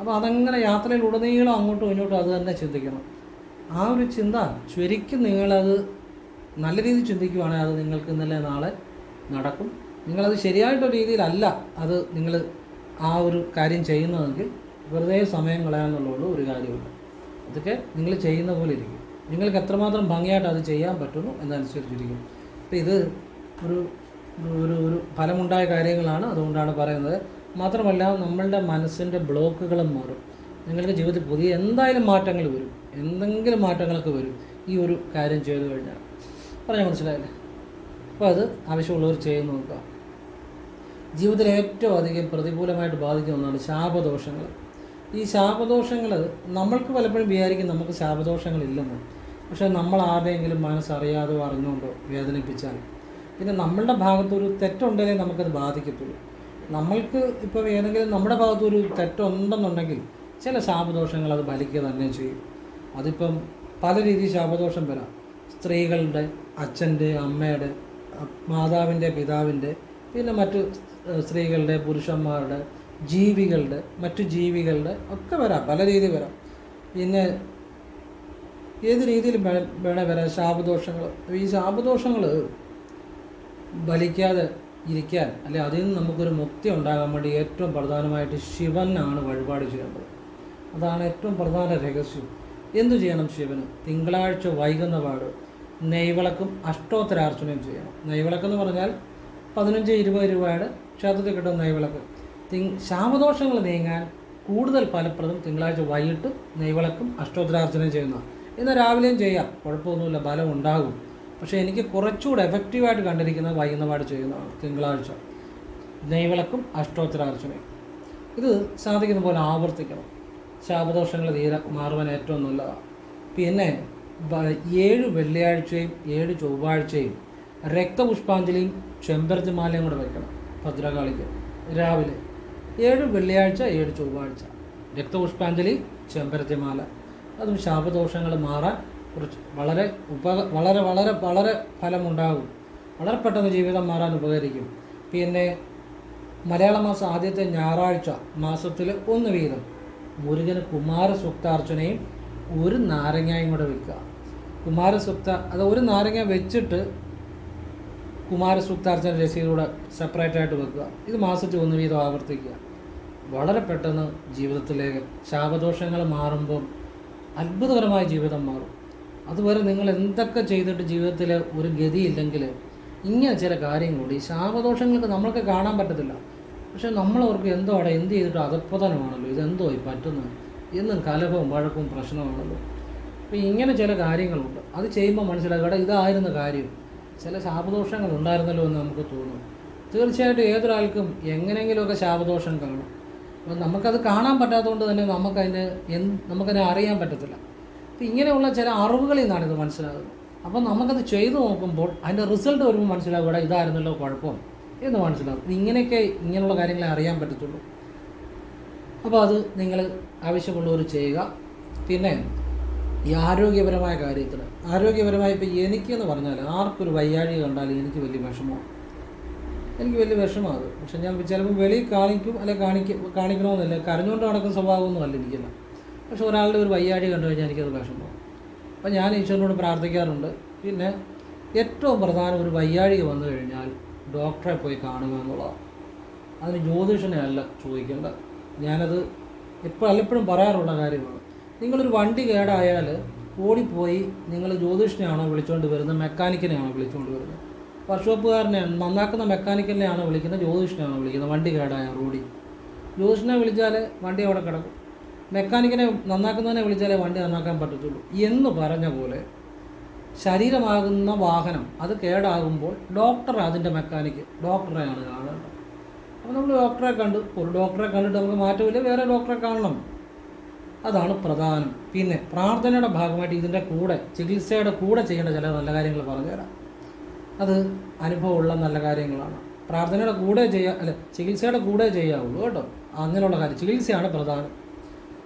Speaker 1: അപ്പോൾ അതങ്ങനെ യാത്രയിൽ ഉടനീളം അങ്ങോട്ടും ഇങ്ങോട്ടും അത് തന്നെ ചിന്തിക്കണം. ആ ഒരു ചിന്ത ശരിക്കും നിങ്ങളത് നല്ല രീതിയിൽ ചിന്തിക്കുവാണെങ്കിൽ അത് നിങ്ങൾക്ക് ഇന്നലെ നാളെ നടക്കും. നിങ്ങളത് ശരിയായിട്ടൊരു രീതിയിലല്ല അത് നിങ്ങൾ ആ ഒരു കാര്യം ചെയ്യുന്നതെങ്കിൽ വെറുതെ സമയം കളയാന്നുള്ളൂ ഒരു കാര്യമില്ല അതൊക്കെ നിങ്ങൾ ചെയ്യുന്ന പോലെ ഇരിക്കും. നിങ്ങൾക്ക് എത്രമാത്രം ഭംഗിയായിട്ട് അത് ചെയ്യാൻ പറ്റുന്നു എന്നനുസരിച്ചിരിക്കും. അപ്പോൾ ഇത് ഒരു ഒരു ഒരു ഫലമുണ്ടായ കാര്യങ്ങളാണ് അതുകൊണ്ടാണ് പറയുന്നത്. മാത്രമല്ല നമ്മളുടെ മനസ്സിന്റെ ബ്ലോക്കുകളും മാറും. നിങ്ങൾക്ക് ജീവിതത്തിൽ പുതിയ എന്തായാലും മാറ്റങ്ങൾ വരും. എന്തെങ്കിലും മാറ്റങ്ങളൊക്കെ വരും. ഈ ഒരു കാര്യം ചെയ്തു കഴിഞ്ഞാൽ. പറഞ്ഞാൽ മനസ്സിലായില്ലേ? അപ്പോൾ അത് ആവശ്യമുള്ളവർ ചെയ്യുന്നു നോക്കുക. ജീവിതത്തിൽ ഏറ്റവും അധികം പ്രതികൂലമായിട്ട് ബാധിക്കുന്ന ഒന്നാണ് ശാപദോഷങ്ങൾ. ഈ ശാപദോഷങ്ങൾ നമ്മൾക്ക് പലപ്പോഴും വിചാരിക്കും നമുക്ക് ശാപദോഷങ്ങളില്ലെന്ന്. പക്ഷേ നമ്മൾ ആരുടെയെങ്കിലും മനസ്സറിയാതോ അറിഞ്ഞുകൊണ്ടോ വേദനിപ്പിച്ചാൽ. പിന്നെ നമ്മളുടെ ഭാഗത്തൊരു തെറ്റുണ്ടെങ്കിൽ നമുക്കത് ബാധിക്കത്തുള്ളൂ. നമ്മൾക്ക് ഇപ്പോൾ ഏതെങ്കിലും നമ്മുടെ ഭാഗത്തൊരു തെറ്റുണ്ടെന്നുണ്ടെങ്കിൽ ചില ശാപദോഷങ്ങൾ അത് ഫലിക്കുക തന്നെ ചെയ്യും. അതിപ്പം പല രീതിയിൽ ശാപദോഷം വരാം. സ്ത്രീകളുടെ അച്ഛന്റെ അമ്മയുടെ മാതാവിന്റെ പിതാവിന്റെ പിന്നെ മറ്റു സ്ത്രീകളുടെ പുരുഷന്മാരുടെ ജീവികളുടെ മറ്റു ജീവികളുടെ ഒക്കെ വരാം. പല രീതിയിൽ വരാം. പിന്നെ ഏത് രീതിയിലും വേ- വേണേ വരാം? ശാപദോഷങ്ങൾ ഈ ശാപദോഷങ്ങൾ ബലിക്കാതെ ഇരിക്കാൻ അല്ലെ അതിൽ നിന്ന് നമുക്കൊരു മുക്തി ഉണ്ടാകാൻ വേണ്ടി ഏറ്റവും പ്രധാനമായിട്ട് ശിവനാണ് വഴിപാട് ചെയ്യേണ്ടത്. അതാണ് ഏറ്റവും പ്രധാന രഹസ്യം. എന്തു ചെയ്യണം ശിവന്? തിങ്കളാഴ്ച വൈകുന്ന പാട് നെയ്വിളക്കും അഷ്ടോത്തരാർച്ചനയും ചെയ്യണം. നെയ്വിളക്കെന്ന് പറഞ്ഞാൽ പതിനഞ്ച് ഇരുപത് രൂപയുടെ ക്ഷേത്രത്തിൽ കിട്ടുന്ന നെയ്വിളക്ക്. തിങ് ശാമദോഷങ്ങൾ നീങ്ങാൻ കൂടുതൽ ഫലപ്രദം തിങ്കളാഴ്ച വൈകിട്ട് നെയ്വിളക്കും അഷ്ടോത്തരാർച്ചനയും ചെയ്യുന്ന. എന്നാൽ രാവിലെയും ചെയ്യാം. കുഴപ്പമൊന്നുമില്ല. ഫലം ഉണ്ടാകും. പക്ഷേ എനിക്ക് കുറച്ചുകൂടെ എഫക്റ്റീവായിട്ട് കണ്ടിരിക്കുന്നത് വൈകുന്നപാട് ചെയ്യുന്നതാണ്. തിങ്കളാഴ്ച നെയ്വിളക്കും അഷ്ടോത്തരാർച്ചനയും. ഇത് സാധിക്കുന്ന പോലെ ആവർത്തിക്കണം. ശാപദോഷങ്ങൾ തീരെ മാറുവാൻ ഏറ്റവും നല്ലതാണ്. പിന്നെ ഏഴ് വെള്ളിയാഴ്ചയും ഏഴ് ചൊവ്വാഴ്ചയും രക്തപുഷ്പാഞ്ജലിയും ചെമ്പരത്തിമാലയും കൂടെ വയ്ക്കണം ഭദ്രകാളിക്ക് രാവിലെ. ഏഴ് വെള്ളിയാഴ്ച ഏഴ് ചൊവ്വാഴ്ച. രക്തപുഷ്പാഞ്ജലി ചെമ്പരത്തിമാല. അതും ശാപദോഷങ്ങൾ മാറാൻ കുറച്ച് വളരെ ഉപ വളരെ വളരെ വളരെ ഫലമുണ്ടാകും. വളരെ പെട്ടെന്ന് ജീവിതം മാറാൻ ഉപകരിക്കും. പിന്നെ മലയാള മാസം ആദ്യത്തെ ഞായറാഴ്ച മാസത്തിൽ ഒന്ന് വീതം. മുരുകന് കുമാരസുക്താർച്ചനയും ഒരു നാരങ്ങയും കൂടെ വെക്കുക. കുമാരസുക്ത അത് ഒരു നാരങ്ങ വെച്ചിട്ട് കുമാരസുക്താർച്ചന രസീതിലൂടെ സെപ്പറേറ്റ് ആയിട്ട് വെക്കുക. ഇത് മാസത്തിൽ ഒന്ന് വീതം ആവർത്തിക്കുക. വളരെ പെട്ടെന്ന് ജീവിതത്തിലേക്ക് ശാപദോഷങ്ങൾ മാറുമ്പം അത്ഭുതകരമായ ജീവിതം മാറും. അതുവരെ നിങ്ങൾ എന്തൊക്കെ ചെയ്തിട്ട് ജീവിതത്തിൽ ഒരു ഗതിയില്ലെങ്കിൽ ഇങ്ങനെ ചില കാര്യങ്ങളുണ്ട്. കൂടി ശാപദോഷങ്ങൾക്ക് നമ്മൾക്ക് കാണാൻ പറ്റത്തില്ല. പക്ഷെ നമ്മളവർക്ക് എന്തോ അവിടെ എന്ത് ചെയ്തിട്ട് അതപ്പതനമാണല്ലോ ഇതെന്തോ ഈ പറ്റുന്നത് എന്നും കലഹവും വഴക്കും പ്രശ്നമാണല്ലോ. അപ്പോൾ ഇങ്ങനെ ചില കാര്യങ്ങളുണ്ട്. അത് ചെയ്യുമ്പോൾ മനസ്സിലാക്കുക എടാ ഇതായിരുന്നു കാര്യം. ചില ശാപദോഷങ്ങൾ ഉണ്ടായിരുന്നല്ലോ എന്ന് നമുക്ക് തോന്നും. തീർച്ചയായിട്ടും ഏതൊരാൾക്കും എങ്ങനെയെങ്കിലുമൊക്കെ ശാപദോഷം കാണും. അപ്പം നമുക്കത് കാണാൻ പറ്റാത്തതുകൊണ്ട് തന്നെ നമുക്കതിന് എന്ത് നമുക്കതിനെ അറിയാൻ പറ്റത്തില്ല. അപ്പം ഇങ്ങനെയുള്ള ചില അറിവുകളിൽ നിന്നാണ് ഇത് മനസ്സിലാകുന്നത്. അപ്പം നമുക്കത് ചെയ്തു നോക്കുമ്പോൾ അതിന്റെ റിസൾട്ട് വരുമ്പോൾ മനസ്സിലാവും ഇവിടെ ഇതായിരുന്നല്ലോ കുഴപ്പം എന്ന് മനസ്സിലാവും ഇങ്ങനെയൊക്കെ ഇങ്ങനെയുള്ള കാര്യങ്ങളെ അറിയാൻ പറ്റത്തുള്ളൂ. അപ്പോൾ അത് നിങ്ങൾ ആവശ്യമുള്ളവർ ചെയ്യുക. പിന്നെ ഈ ആരോഗ്യപരമായ കാര്യത്തിൽ ആരോഗ്യപരമായ ഇപ്പോൾ എനിക്കെന്ന് പറഞ്ഞാൽ ആർക്കൊരു വയ്യാഴിക കണ്ടാൽ എനിക്ക് വലിയ വിഷമമാണ്. എനിക്ക് വലിയ വിഷമമാണ് പക്ഷെ ഞാൻ ചിലപ്പോൾ വെളിയിൽ കാണിക്കും അല്ലെ കാണിക്ക കാണിക്കണമെന്നില്ല. കരഞ്ഞുകൊണ്ട് നടക്കുന്ന സ്വഭാവമൊന്നും അല്ല എനിക്കില്ല പക്ഷെ ഒരാളുടെ ഒരു വയ്യാഴി കണ്ടു കഴിഞ്ഞാൽ എനിക്കത് വിഷമമാണ് അപ്പം ഞാൻ ഈശ്വരനോട് പ്രാർത്ഥിക്കാറുണ്ട്. പിന്നെ ഏറ്റവും പ്രധാനം ഒരു വയ്യാഴിക വന്നു കഴിഞ്ഞാൽ ഡോക്ടറെ പോയി കാണുക എന്നുള്ളതാണ്. അതിന് ജ്യോതിഷനെ അല്ല ചോദിക്കേണ്ടത്. ഞാനത് എപ്പോൾ എപ്പോഴും പറയാറുള്ള കാര്യമാണ്. നിങ്ങളൊരു വണ്ടി കേടായാൽ ഓടിപ്പോയി നിങ്ങൾ ജ്യോതിഷനെയാണോ വിളിച്ചുകൊണ്ട് വരുന്നത്? മെക്കാനിക്കിനെയാണോ വിളിച്ചുകൊണ്ട് വരുന്നത്? വർക്ക്ഷോപ്പുകാരനെ നന്നാക്കുന്ന മെക്കാനിക്കലിനെയാണ് വിളിക്കുന്നത്. ജ്യോതിഷനെയാണ് വിളിക്കുന്നത്. വണ്ടി കേടായ റോഡിൽ ജ്യോതിഷനെ വിളിച്ചാൽ വണ്ടി അവിടെ കിടക്കും. മെക്കാനിക്കിനെ നന്നാക്കുന്നതിനെ വിളിച്ചാലേ വണ്ടി നന്നാക്കാൻ പറ്റത്തുള്ളൂ. എന്ന് പറഞ്ഞ പോലെ ശരീരമാകുന്ന വാഹനം അത് കേടാകുമ്പോൾ ഡോക്ടർ അതിന്റെ മെക്കാനിക്ക് ഡോക്ടറെയാണ് കാണേണ്ടത്. അപ്പോൾ നമ്മൾ ഡോക്ടറെ കണ്ടു ഒരു ഡോക്ടറെ കണ്ടിട്ട് നമുക്ക് മാറ്റമില്ല വേറെ ഡോക്ടറെ കാണണം. അതാണ് പ്രധാനം. പിന്നെ പ്രാർത്ഥനയുടെ ഭാഗമായിട്ട് ഇതിന്റെ കൂടെ ചികിത്സയുടെ കൂടെ ചെയ്യേണ്ട ചില നല്ല കാര്യങ്ങൾ പറഞ്ഞുതരാം. അത് അനുഭവമുള്ള നല്ല കാര്യങ്ങളാണ്. പ്രാർത്ഥനയുടെ കൂടെ ചെയ്യാ അല്ല ചികിത്സയുടെ കൂടെ ചെയ്യാവുള്ളൂ കേട്ടോ. അങ്ങനെയുള്ള കാര്യം. ചികിത്സയാണ് പ്രധാനം.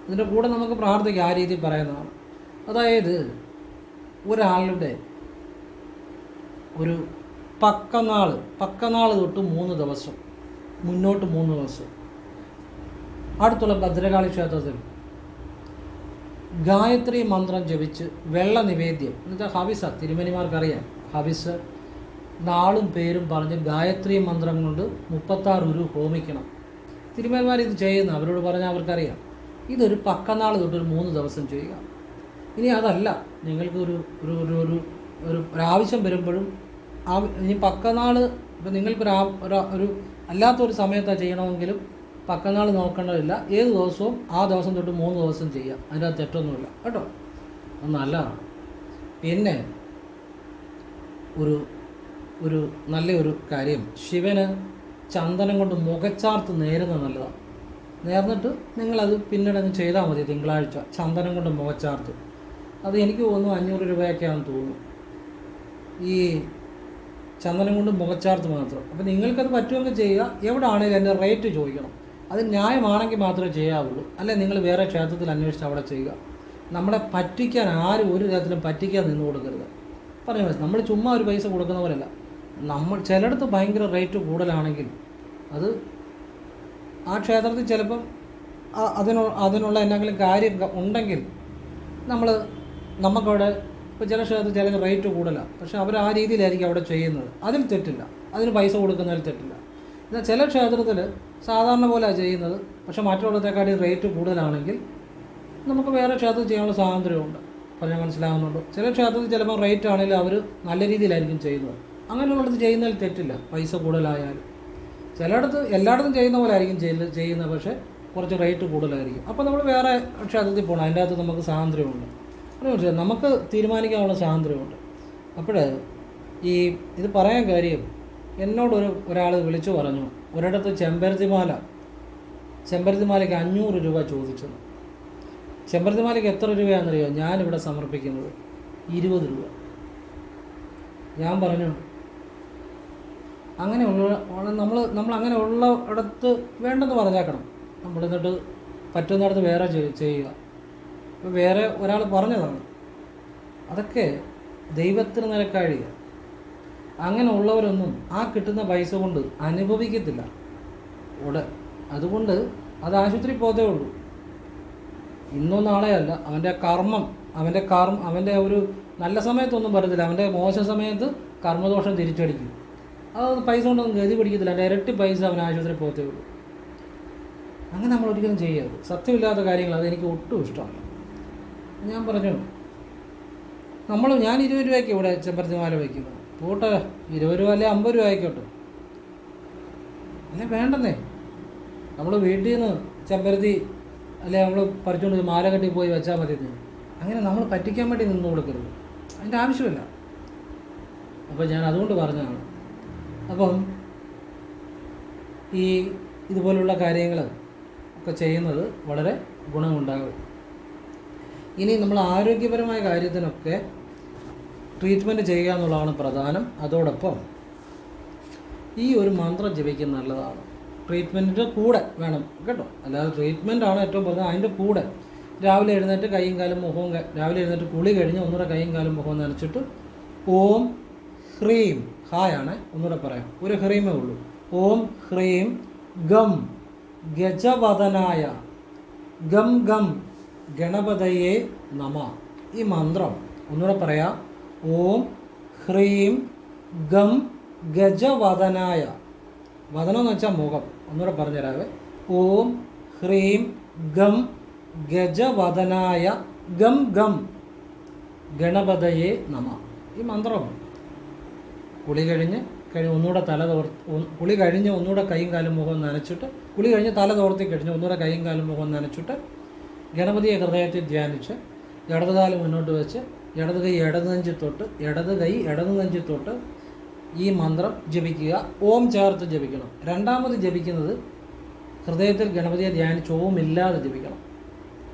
Speaker 1: ഇതിന്റെ കൂടെ നമുക്ക് പ്രാർത്ഥിക്കാം ആ രീതിയിൽ പറയുന്നതാണ്. അതായത് ഒരാളുടെ ഒരു പക്കനാൾ പക്കനാൾ തൊട്ട് മൂന്ന് ദിവസം മുന്നോട്ട് മൂന്ന് ദിവസം. അടുത്തുള്ള ഭദ്രകാളി ക്ഷേത്രത്തിൽ ഗായത്രി മന്ത്രം ജപിച്ച് വെള്ള നിവേദ്യം. എന്നുവെച്ചാൽ ഹവിസ തിരുമനിമാർക്കറിയാം. ഹവിസ് നാളും പേരും പറഞ്ഞ് ഗായത്രി മന്ത്രം കൊണ്ട് മുപ്പത്താറ് ഉരു ഹോമിക്കണം. തിരുമേന്മാർ ഇത് ചെയ്യുന്ന. അവരോട് പറഞ്ഞാൽ അവർക്കറിയാം. ഇതൊരു പക്കനാൾ തൊട്ട് ഒരു മൂന്ന് ദിവസം ചെയ്യുക. ഇനി അതല്ല. നിങ്ങൾക്ക് ഒരു ഒരു ഒരു ഒരു ഒരു ഒരാവശ്യം വരുമ്പോഴും ആ ഇനി പക്കനാൾ ഇപ്പം നിങ്ങൾക്കൊരു ഒരു അല്ലാത്തൊരു സമയത്താണ് ചെയ്യണമെങ്കിലും പക്കനാൾ നോക്കേണ്ടതില്ല. ഏത് ദിവസവും ആ ദിവസം തൊട്ട് മൂന്ന് ദിവസം ചെയ്യാം അതിനകത്ത് തെറ്റൊന്നുമില്ല. കേട്ടോ? അത് നല്ലതാണ്. പിന്നെ ഒരു ഒരു നല്ലൊരു കാര്യം. ശിവന് ചന്ദനം കൊണ്ട് മുഖച്ചാർത്ത് നേരുന്നത് നല്ലതാണ്. നേർന്നിട്ട് നിങ്ങളത് പിന്നീട് അങ്ങ് ചെയ്താൽ മതി തിങ്കളാഴ്ച. ചന്ദനം കൊണ്ട് മുഖച്ചാർത്ത്. അത് എനിക്ക് തോന്നുന്നു അഞ്ഞൂറ് രൂപയൊക്കെയാണെന്ന് തോന്നുന്നു. ഈ ചന്ദനം കൊണ്ട് മുഖച്ചാർത്ത് മാത്രം. അപ്പോൾ നിങ്ങൾക്കത് പറ്റുമെങ്കിൽ ചെയ്യുക. എവിടെ ആണെങ്കിലും റേറ്റ് ചോദിക്കണം. അത് ന്യായമാണെങ്കിൽ മാത്രമേ ചെയ്യാവുള്ളൂ. അല്ലെ നിങ്ങൾ വേറെ ക്ഷേത്രത്തിൽ അന്വേഷിച്ച് അവിടെ ചെയ്യുക. നമ്മളെ പറ്റിക്കാൻ ആരും ഒരു തരത്തിലും പറ്റിക്കാൻ നിന്ന് കൊടുക്കരുത്. പറഞ്ഞു നമ്മൾ ചുമ്മാ ഒരു പൈസ കൊടുക്കുന്നവരല്ല നമ്മൾ ചിലയിടത്ത് ഭയങ്കര റേറ്റ് കൂടുതലാണെങ്കിൽ അത് ആ ക്ഷേത്രത്തിൽ ചിലപ്പം അതിനു അതിനുള്ള എന്തെങ്കിലും കാര്യം ഉണ്ടെങ്കിൽ നമ്മൾ നമുക്കവിടെ ഇപ്പോൾ ചില ക്ഷേത്രത്തിൽ ചില റേറ്റ് കൂടുതലാണ് പക്ഷെ അവർ ആ രീതിയിലായിരിക്കും അവിടെ ചെയ്യുന്നത്. അതിൽ തെറ്റില്ല. അതിന് പൈസ കൊടുക്കുന്നതിൽ തെറ്റില്ല. എന്നാൽ ചില ക്ഷേത്രത്തിൽ സാധാരണ പോലെയാണ് ചെയ്യുന്നത്. പക്ഷെ മറ്റുള്ളത്തേക്കാട്ടി റേറ്റ് കൂടുതലാണെങ്കിൽ നമുക്ക് വേറെ ക്ഷേത്രത്തിൽ ചെയ്യാനുള്ള സ്വാതന്ത്ര്യമുണ്ട്. പറഞ്ഞാൽ മനസ്സിലാകുന്നുണ്ട് ചില ക്ഷേത്രത്തിൽ ചിലപ്പോൾ റേറ്റ് ആണെങ്കിലും അവർ നല്ല രീതിയിലായിരിക്കും ചെയ്യുന്നത്. അങ്ങനെയുള്ളിടത്ത് ചെയ്യുന്നതിൽ തെറ്റില്ല. പൈസ കൂടുതലായാലും ചിലയിടത്ത് എല്ലായിടത്തും ചെയ്യുന്ന പോലെ ആയിരിക്കും ചെയ്യുന്നത്. പക്ഷേ കുറച്ച് റേറ്റ് കൂടുതലായിരിക്കും. അപ്പോൾ നമ്മൾ വേറെ ക്ഷേത്രത്തിൽ പോകണം അതിന്റെ അകത്ത് നമുക്ക് സ്വാതന്ത്ര്യമുണ്ട്. മനസ്സിലായോ? നമുക്ക് തീരുമാനിക്കാനുള്ള സ്വാതന്ത്ര്യമുണ്ട്. അപ്പോൾ ഈ ഇത് പറയാൻ കാര്യം എന്നോടൊരു ഒരാൾ വിളിച്ചു പറഞ്ഞു. ഒരിടത്ത് ചെമ്പരത്തിമാല ചെമ്പരത്തിമാലയ്ക്ക് അഞ്ഞൂറ് രൂപ ചോദിച്ചത്. ചെമ്പരത്തിമാലയ്ക്ക് എത്ര രൂപയാണെന്നറിയോ? ഞാനിവിടെ സമർപ്പിക്കുന്നത് ഇരുപത് രൂപ. ഞാൻ പറഞ്ഞു അങ്ങനെയുള്ള നമ്മൾ നമ്മൾ അങ്ങനെ ഉള്ള ഇടത്ത് വേണ്ടെന്ന് പറഞ്ഞേക്കണം. നമ്മൾ എന്നിട്ട് പറ്റുന്നിടത്ത് വേറെ ചെയ്- ചെയ്യുക. ഇപ്പോൾ വേറെ ഒരാൾ പറഞ്ഞതാണ്. അതൊക്കെ ദൈവത്തിന് നിരക്കാഴിക. അങ്ങനെ ഉള്ളവരൊന്നും ആ കിട്ടുന്ന പൈസ കൊണ്ട് അനുഭവിക്കത്തില്ല. ഉടൻ അതുകൊണ്ട് അത് ആശുപത്രി പോതേ ഉള്ളൂ. ഇന്നോ നാളെയല്ല അവന്റെ കർമ്മം അവന്റെ കർമ്മം അവന്റെ ഒരു നല്ല സമയത്തൊന്നും പറയത്തില്ല അവന്റെ മോശ സമയത്ത് കർമ്മദോഷം തിരിച്ചടിക്കും. അത് പൈസ കൊണ്ടൊന്നും ഗതി പിടിക്കത്തില്ല. അതിന്റെ ഇരട്ടി പൈസ അവൻ ആശുപത്രി പോകത്തേ ഉള്ളൂ. അങ്ങനെ നമ്മൾ ഒരിക്കലും ചെയ്യരുത് സത്യമില്ലാത്ത കാര്യങ്ങൾ അതെനിക്ക് ഒട്ടും ഇഷ്ടമല്ല. ഞാൻ പറഞ്ഞു നമ്മൾ ഞാൻ ഇരുപത് രൂപയ്ക്ക് ഇവിടെ ചെമ്പരത്തി മാല വയ്ക്കുന്നത് പോട്ടെ ഇരുപത് രൂപ അല്ലെ അമ്പത് രൂപ ആയിക്കോട്ടെ. അല്ലെ വേണ്ടെന്നേ. നമ്മൾ വീട്ടിൽ നിന്ന് ചെമ്പരത്തി അല്ലെ നമ്മൾ പറിച്ചുകൊണ്ട് മാല കെട്ടി പോയി വെച്ചാൽ മതി. അങ്ങനെ നമ്മൾ പറ്റിക്കാൻ വേണ്ടി നിന്ന് കൊടുക്കരുത്. അതിന്റെ ആവശ്യമില്ല. അപ്പോൾ ഞാൻ അതുകൊണ്ട് പറഞ്ഞതാണ് അപ്പം ഈ ഇതുപോലുള്ള കാര്യങ്ങൾ ഒക്കെ ചെയ്യുന്നത് വളരെ ഗുണമുണ്ടാകും. ഇനി നമ്മൾ ആരോഗ്യപരമായ കാര്യത്തിനൊക്കെ ട്രീറ്റ്മെന്റ് ചെയ്യുക എന്നുള്ളതാണ് പ്രധാനം. അതോടൊപ്പം ഈ ഒരു മന്ത്രം ജപിക്കുന്ന നല്ലതാണ്. ട്രീറ്റ്മെന്റിന്റെ കൂടെ വേണം കേട്ടോ? അല്ലാതെ ട്രീറ്റ്മെന്റ് ആണ് ഏറ്റവും പ്രധാനം. അതിന്റെ കൂടെ രാവിലെ എഴുന്നേറ്റ് കൈയും കാലും മുഖവും രാവിലെ എഴുന്നേറ്റ് കുളി കഴിഞ്ഞ് ഒന്നുകൂടെ കൈയും കാലും മുഖവും നനച്ചിട്ട് ഓം ഹ്രീം ഹായ് ആണ്. ഒന്നുകൂടെ പറയാം. ഒരു ഹ്രീമേ ഉള്ളൂ. ഓം ഹ്രീം ഗം ഗജവദനായ ഗം ഗം ഗണപതയെ നമ. ഈ മന്ത്രം ഒന്നുകൂടെ പറയാം. ഓം ഹ്രീം ഗം ഗജവദനായ വദനം എന്ന് വെച്ചാൽ മുഖം. ഒന്നുകൂടെ പറഞ്ഞുതരാവേ. ഓം ഹ്രീം ഗം ഗജവദനായ ഗം ഗം ഗണപതയെ നമ. ഈ മന്ത്രം കുളി കഴിഞ്ഞ് കഴിഞ്ഞ് ഒന്നുകൂടെ തല തോർ കുളി കഴിഞ്ഞ് ഒന്നുകൂടെ കൈയും കാലും മുഖം നനച്ചിട്ട് കുളി കഴിഞ്ഞ് തല തോർത്തി കഴിഞ്ഞ് ഒന്നുകൂടെ കൈയും കാലും മുഖം നനച്ചിട്ട് ഗണപതിയെ ഹൃദയത്തിൽ ധ്യാനിച്ച് ഇടത് കാൽ മുന്നോട്ട് വെച്ച് ഇടത് കൈ ഇടത് നെഞ്ചി തൊട്ട് ഇടത് കൈ ഇടത് നെഞ്ചി തൊട്ട് ഈ മന്ത്രം ജപിക്കുക. ഓം ചേർത്ത് ജപിക്കണം. രണ്ടാമത് ജപിക്കുന്നത് ഹൃദയത്തിൽ ഗണപതിയെ ധ്യാനിച്ച് ഓം ഇല്ലാതെ ജപിക്കണം.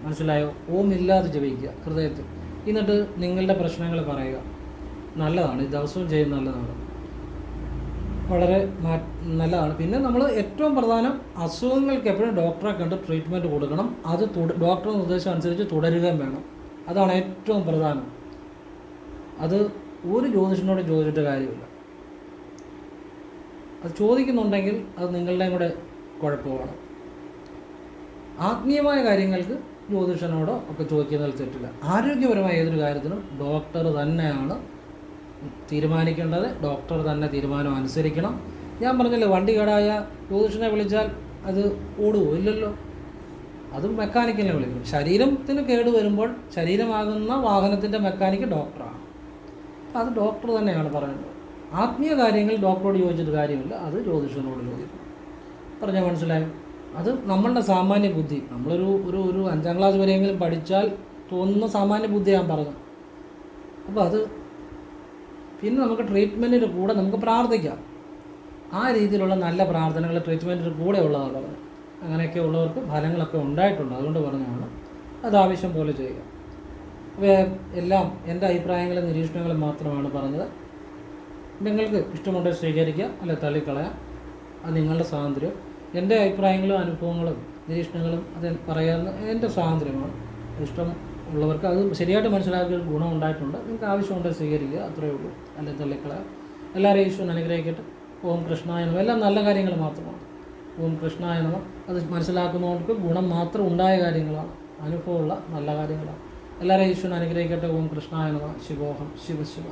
Speaker 1: മനസ്സിലായോ? ഓം ഇല്ലാതെ ജപിക്കുക ഹൃദയത്തിൽ. എന്നിട്ട് നിങ്ങളുടെ പ്രശ്നങ്ങൾ പറയുക. നല്ലതാണ്. ദിവസവും ചെയ്യുന്ന നല്ലതാണ്. വളരെ നല്ലതാണ്. പിന്നെ നമ്മൾ ഏറ്റവും പ്രധാനം അസുഖങ്ങൾക്ക് എപ്പോഴും ഡോക്ടറെ കണ്ട് ട്രീറ്റ്മെന്റ് കൊടുക്കണം. അത് ഡോക്ടറുടെ നിർദ്ദേശം അനുസരിച്ച് തുടരുകയും വേണം. അതാണ് ഏറ്റവും പ്രധാനം. അത് ഒരു ജ്യോതിഷനോടും ചോദിച്ചിട്ട് കാര്യമില്ല. അത് ചോദിക്കുന്നുണ്ടെങ്കിൽ അത് നിങ്ങളുടെയും കൂടെ കുഴപ്പമാണ്. ആത്മീയമായ കാര്യങ്ങൾക്ക് ജ്യോതിഷനോടോ ഒക്കെ ചോദിക്കുന്നതിൽ തെറ്റില്ല. ആരോഗ്യപരമായ ഏതൊരു കാര്യത്തിനും ഡോക്ടർ തന്നെയാണ് തീരുമാനിക്കേണ്ടത് ഡോക്ടർ തന്നെ തീരുമാനം അനുസരിക്കണം. ഞാൻ പറഞ്ഞില്ലേ വണ്ടി കേടായ ജ്യോതിഷനെ വിളിച്ചാൽ അത് ഓടുമോ ഇല്ലല്ലോ. അതും മെക്കാനിക്കിനെ വിളിക്കും. ശരീരത്തിന് കേട് വരുമ്പോൾ ശരീരമാകുന്ന വാഹനത്തിന്റെ മെക്കാനിക്ക് ഡോക്ടറാണ്. അത് ഡോക്ടർ തന്നെയാണ് പറയേണ്ടത് ആത്മീയ കാര്യങ്ങൾ ഡോക്ടറോട് ചോദിച്ചിട്ട് കാര്യമില്ല. അത് ജ്യോതിഷനോട് ചോദിക്കും. പറഞ്ഞാൽ മനസ്സിലായോ? അത് നമ്മളുടെ സാമാന്യ ബുദ്ധി. നമ്മളൊരു ഒരു ഒരു അഞ്ചാം ക്ലാസ് വരെയെങ്കിലും പഠിച്ചാൽ തോന്നുന്ന സാമാന്യ ബുദ്ധി ഞാൻ പറഞ്ഞു അപ്പോൾ അത് പിന്നെ നമുക്ക് ട്രീറ്റ്മെന്റിന്റെ കൂടെ നമുക്ക് പ്രാർത്ഥിക്കാം. ആ രീതിയിലുള്ള നല്ല പ്രാർത്ഥനകൾ ട്രീറ്റ്മെന്റിന്റെ കൂടെ ഉള്ളതാണ് അങ്ങനെയൊക്കെ ഉള്ളവർക്ക് ഫലങ്ങളൊക്കെ ഉണ്ടായിട്ടുണ്ട്. അതുകൊണ്ട് പറഞ്ഞാണ് അത് ആവശ്യം പോലെ ചെയ്യുക. എല്ലാം എന്റെ അഭിപ്രായങ്ങളും നിരീക്ഷണങ്ങളും മാത്രമാണ് പറഞ്ഞത്. നിങ്ങൾക്ക് ഇഷ്ടമുണ്ടെങ്കിൽ സ്വീകരിക്കുക അല്ലെ തള്ളിക്കളയാം. അത് നിങ്ങളുടെ സ്വാതന്ത്ര്യം. എന്റെ അഭിപ്രായങ്ങളും അനുഭവങ്ങളും നിരീക്ഷണങ്ങളും അത് പറയാവുന്ന എന്റെ സ്വാതന്ത്ര്യമാണ്. ഇഷ്ടം ഉള്ളവർക്ക് അത് ശരിയായിട്ട് മനസ്സിലാക്കിയ ഗുണം ഉണ്ടായിട്ടുണ്ട്. നിങ്ങൾക്ക് ആവശ്യമുണ്ടെങ്കിൽ സ്വീകരിക്കുക. അത്രയേ ഉള്ളൂ. അല്ലെ തള്ളിക്കള. എല്ലാവരെയും ഈശ്വരൻ അനുഗ്രഹിക്കട്ടെ. ഓം കൃഷ്ണായ നമ. എല്ലാം നല്ല കാര്യങ്ങൾ മാത്രമാണ്. ഓം കൃഷ്ണായ നമ. അത് മനസ്സിലാക്കുന്നവർക്ക് ഗുണം മാത്രം ഉണ്ടായ കാര്യങ്ങളാണ്. അനുഭവമുള്ള നല്ല കാര്യങ്ങളാണ്. എല്ലാവരെയും ഈശ്വരൻ അനുഗ്രഹിക്കട്ടെ. ഓം കൃഷ്ണായ നമ. ശിവോഹം. ശിവ ശിവ